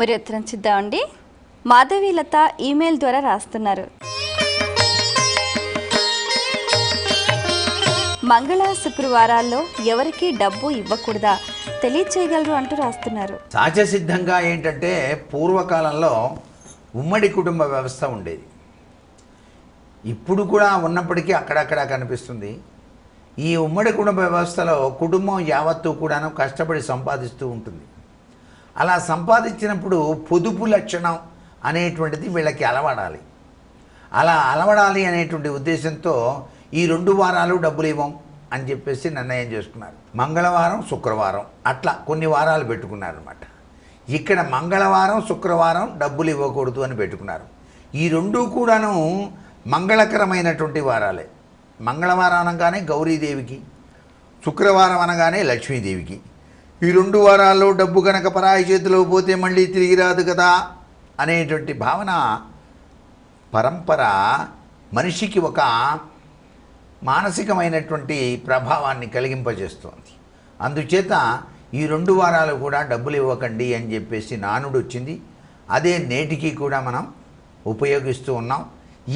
మరి ఉత్తరం చూద్దామండి మాధవీలత ఈమెయిల్ ద్వారా రాస్తున్నారు. మంగళ శుక్రవారాల్లో ఎవరికి డబ్బు ఇవ్వకూడదా? తెలియచేయగలరు అంటూ రాస్తున్నారు. సహజసిద్ధంగా ఏంటంటే పూర్వకాలంలో ఉమ్మడి కుటుంబ వ్యవస్థ ఉండేది. ఇప్పుడు కూడా ఉన్నప్పటికీ అక్కడక్కడ కనిపిస్తుంది. ఈ ఉమ్మడి కుటుంబ వ్యవస్థలో కుటుంబం యావత్తు కూడాను కష్టపడి సంపాదిస్తూ ఉంటుంది. అలా సంపాదించినప్పుడు పొదుపు లక్షణం అనేటువంటిది వీళ్ళకి అలవడాలి. అలా అలవడాలి అనేటువంటి ఉద్దేశంతో ఈ రెండు వారాలు డబ్బులు ఇవ్వం అని చెప్పేసి నిర్ణయం చేసుకున్నారు. మంగళవారం శుక్రవారం అట్లా కొన్ని వారాలు పెట్టుకున్నారు అనమాట ఇక్కడ మంగళవారం శుక్రవారం డబ్బులు ఇవ్వకూడదు అని పెట్టుకున్నారు. ఈ రెండు కూడాను మంగళకరమైనటువంటి వారాలే. మంగళవారం అనగానే గౌరీదేవికి శుక్రవారం అనగానే లక్ష్మీదేవికి ఈ రెండు వారాల్లో డబ్బు కనుక పరాయి చేతిలో పోతే మళ్ళీ తిరిగి రాదు కదా అనేటువంటి భావన పరంపర మనిషికి ఒక మానసికమైనటువంటి ప్రభావాన్ని కలిగింపజేస్తోంది. అందుచేత ఈ రెండు వారాలు కూడా డబ్బులు ఇవ్వకండి అని చెప్పేసి నానుడు వచ్చింది. అదే నేటికి కూడా మనం ఉపయోగిస్తూ ఉన్నాం.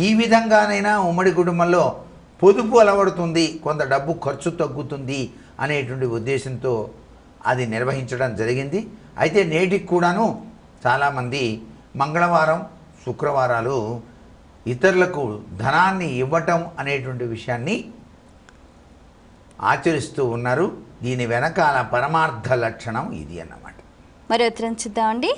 ఈ విధంగానైనా ఉమ్మడి కుటుంబంలో పొదుపు అలవడుతుంది కొంత డబ్బు ఖర్చు తగ్గుతుంది అనేటువంటి ఉద్దేశంతో అది నిర్వహించడం జరిగింది. అయితే నేటికి కూడాను చాలామంది మంగళవారం శుక్రవారాలు ఇతరులకు ధనాన్ని ఇవ్వటం అనేటువంటి విషయాన్ని ఆచరిస్తూ ఉన్నారు. దీని వెనకాల పరమార్థ లక్షణం ఇది అన్నమాట. మరి ఉత్తరం చూద్దామండి.